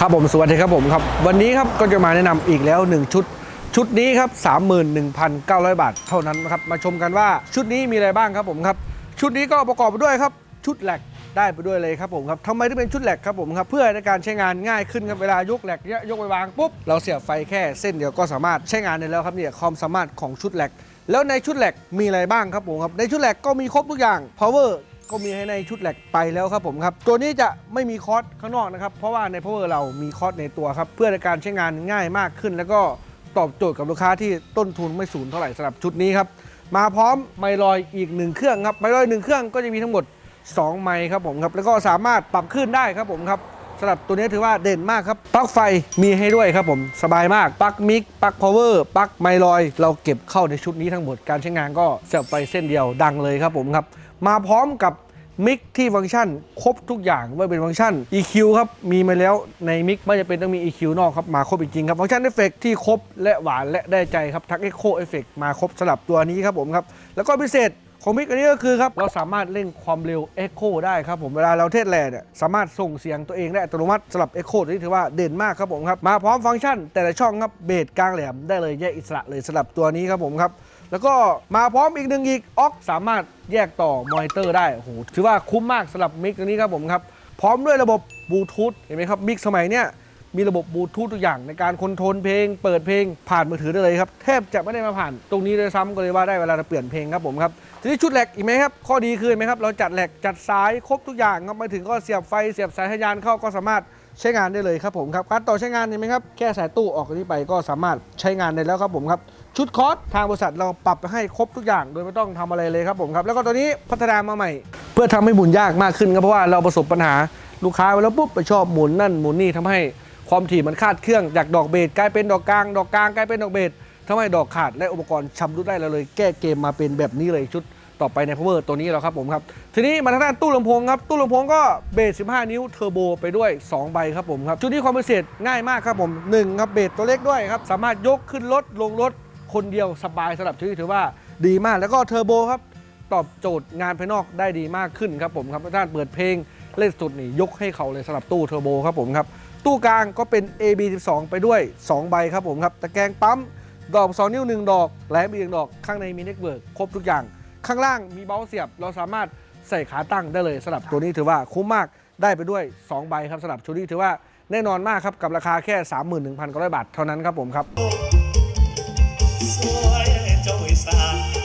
ครับผมสวัสดีครับผมครับ วันนี้ครับก็จะมาแนะนำอีกแล้ว 1 ชุด ชุดนี้ครับ 31,900 บาท เท่านั้นนะครับมาชมกันว่าชุดนี้มีอะไรบ้างครับผมครับ ชุดนี้ก็ประกอบไปด้วยครับ ชุดแหลกได้ไปด้วยเลยครับผมครับทำไมถึงเป็นชุดแหลกครับผมครับ เพื่อในการใช้งานง่ายขึ้นครับเวลายกแหลกเนี้ยยกไปวางปุ๊บเราเสียบไฟแค่เส้นเดียวก็สามารถใช้งานได้แล้วครับเนี่ยความสามารถของชุดแหลกแล้วในชุดแหลกมีอะไรบ้างครับผมครับในชุดแหลกก็มีครบทุกอย่าง power ก็มีให้ในชุดแหลกไปแล้วครับผมครับ ตัวนี้จะไม่มีคอร์สข้างนอกนะครับ เพราะว่าใน power เรามีคอร์สในตัวครับ เพื่อในการใช้งานง่ายมากขึ้น แล้วก็ตอบโจทย์กับลูกค้าที่ต้นทุนไม่สูงเท่าไหร่สำหรับชุดนี้ครับมาพร้อมไมลอยอีกหนึ่งเครื่องครับไมลอยหนึ่งเครื่องก็จะมีทั้งหมด 2 ไมค์ครับผมครับแล้วก็สามารถปรับขึ้นได้ครับผมครับสำหรับตัวนี้ถือว่าเด่นมากครับปลั๊กไฟมีให้ด้วยครับผมสบายมากปลั๊กมิกปลั๊กพาวเวอร์ปลั๊กไมลอย เราเก็บเข้าในชุดนี้ทั้งหมดการใช้งานก็เสียบไฟเส้นเดียวดังเลยครับผมครับ มาพร้อมกับมิกที่ฟังก์ชันครบทุกอย่างไม่ว่าเป็นฟังก์ชัน EQ ครับมีมาแล้วในมิกไม่จะเป็นต้องมี EQ นอกครับมาครบจริงครับฟังก์ชันเอฟเฟกที่ครบและหวานและได้ใจครับทั้ง Echo Effect มาครบสลับตัวนี้ครับผมครับแล้วก็พิเศษของมิกอันนี้ก็คือครับเราสามารถเร่งความเร็ว Echo ได้ครับผมเวลาเราเทสแลเนี่ยสามารถส่งเสียงตัวเองได้อัตโนมัติสำหรับ Echo ตัวนี้ถือว่าเด่นมากครับผมครับมาพร้อมฟังก์ชัน แต่ละช่องครับเบสกลางแหลมได้เลยแยกอิสระเลยสำหรับตัวนี้ครับผมครับ แล้วก็มาพร้อมอีกหนึ่งอีกออกสามารถแยกต่อมอนิเตอร์ได้โอ้โหถือว่าคุ้มมากสำหรับมิกตัวนี้ครับผมครับ พร้อมด้วยระบบบลูทูธเห็นไหมครับมิกสมัยเนี้ยมีระบบบลูทูธทุกอย่างในการคอนโทรลเพลง เปิดเพลงผ่านมือถือได้เลยครับ แทบจะไม่ได้มาผ่าน ตรงนี้เลยซ้ำก็เลยว่าได้เวลาเราเปลี่ยนเพลงครับผมครับทีนี้ชุดแหลกอีกไหมครับ ข้อดีคือเห็นไหมครับ เราจัดแหลกจัดสายครบทุกอย่างครับมาถึงก็เสียบไฟเสียบสายทะยานเข้าก็สามารถใช้งานได้เลยครับผมครับการต่อใช้งานเห็นไหมครับแค่สายตู้ออกจากนี้ไปก็สามารถใช้งานได้แล้วครับผมครับ ชุดคอสทางบริษัทเราปรับให้ครบทุกอย่างโดยไม่ต้องทำอะไรเลยครับผมครับ แล้วก็ตัวนี้พัฒนามาใหม่ เพื่อทำให้หมุนยากมากขึ้นครับเพราะว่าเราประสบปัญหาลูกค้าไปแล้วปุ๊บไปชอบหมุนนั่นหมุนนี่ทำให้ความถี่มันคาดเครื่องจากดอกเบสกลายเป็นดอกกลาง ดอกกลางกลายเป็นดอกเบสทำให้ดอกขาดและอุปกรณ์ชำรุดได้เราเลย แก้เกมมาเป็นแบบนี้เลยชุดต่อไปใน power ตัวนี้แล้วครับผมครับ ทีนี้มาทางด้านตู้ลำโพงครับ ตู้ลำโพงก็เบส 15 นิ้วเทอร์โบไปด้วย 2 ใบครับผมครับ ชุดนี้ความพิเศษง่ายมากครับผม 1 ครับเบสตัวเล็กด้วยครับ สามารถยกขึ้นรถลงรถ คนเดียวสบายสำหรับชุดนี้ถือว่าดีมากแล้วก็เทอร์โบครับ ตอบโจทย์งานภายนอกได้ดีมากขึ้นครับผมครับด้านเปิดเพลงเล่นสุดนี่ยกให้เขาเลยสำหรับตู้เทอร์โบครับผมครับ ตู้กลางก็เป็น AB12 ไปด้วย 2 ใบครับผมครับตะแกรงปั๊มดอก 2 นิ้ว 1 ดอก แหลมอีกหนึ่งดอกข้างในมีเน็ตเวิร์กครบทุกอย่าง ข้างล่างมีเบาเสียบ เราสามารถใส่ขาตั้งได้เลยสำหรับตัวนี้ถือว่าคุ้มมากได้ไปด้วย 2 ใบครับสำหรับชุดนี้ถือว่าแน่นอนมากครับกับราคาแค่ 31,900 บาทเท่านั้นครับผมครับ สวยเจ้าอีสาน